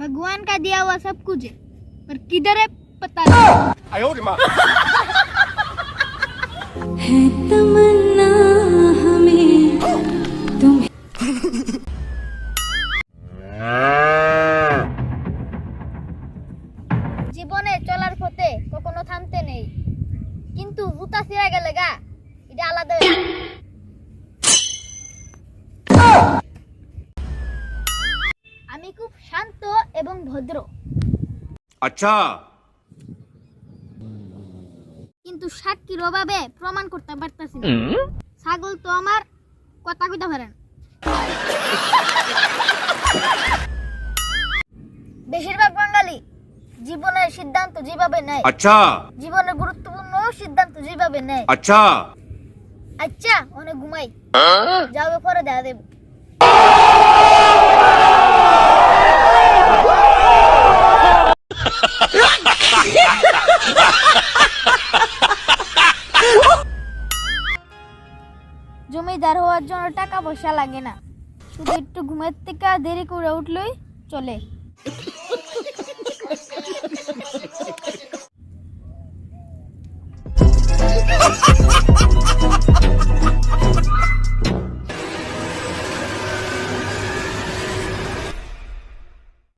भगवान का दिया हुआ सब कुछ है पर किधर है पता नहीं है तमन्ना हमें तुम জীবনে চলার পথে কখনো থামতে নেই কিন্তু জুতা ছিঁড়া গেলে গা এটা আলাদা শান্ত এবং ভদ্র। আচ্ছা। কিন্তু সাক্ষীর অভাবে প্রমাণ করতে পারতাছি না। ছাগল তো আমার কথা কইতে পারে বেশিরভাগ বাঙালি জীবনের সিদ্ধান্ত যেভাবে নেয় আচ্ছা। জীবনের গুরুত্বপূর্ণ সিদ্ধান্ত যেভাবে নেয়। আচ্ছা। আচ্ছা অনেক ঘুমাই। হ্যাঁ? যাবে পরে দেখা দেব। জমিদার হওয়ার জন্য টাকা পয়সা লাগে না। শুধু একটু ঘুমের থেকে দেরি করে উঠলেই চলে।